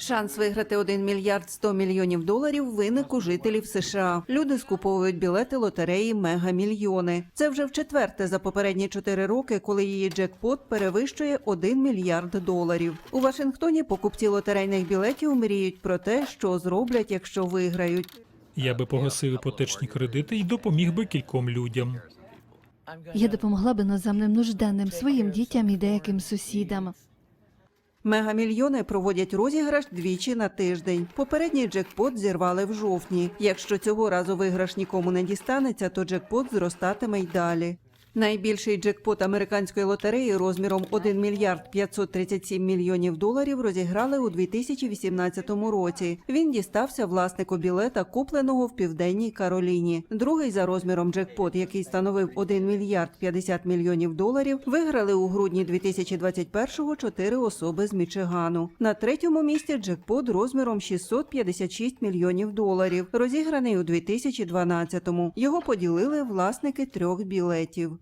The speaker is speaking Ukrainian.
Шанс виграти 1 мільярд 100 мільйонів доларів виник у жителів США. Люди скуповують білети лотереї Мегамільйони. Це вже в четверте за попередні чотири роки, коли її джекпот перевищує 1 мільярд доларів. У Вашингтоні покупці лотерейних білетів мріють про те, що зроблять, якщо виграють. Я би погасив іпотечні кредити і допоміг би кільком людям. Я допомогла би іноземним нужденним своїм дітям і деяким сусідам. Мегамільйони проводять розіграш двічі на тиждень. Попередній джекпот зірвали в жовтні. Якщо цього разу виграш нікому не дістанеться, то джекпот зростатиме й далі. Найбільший джекпот американської лотереї розміром 1 мільярд 537 мільйонів доларів розіграли у 2018 році. Він дістався власнику білета, купленого в південній Кароліні. Другий за розміром джекпот, який становив 1 мільярд 50 мільйонів доларів, виграли у грудні 2021-го чотири особи з Мічигану. На третьому місці джекпот розміром 656 мільйонів доларів, розіграний у 2012-му. Його поділили власники трьох білетів.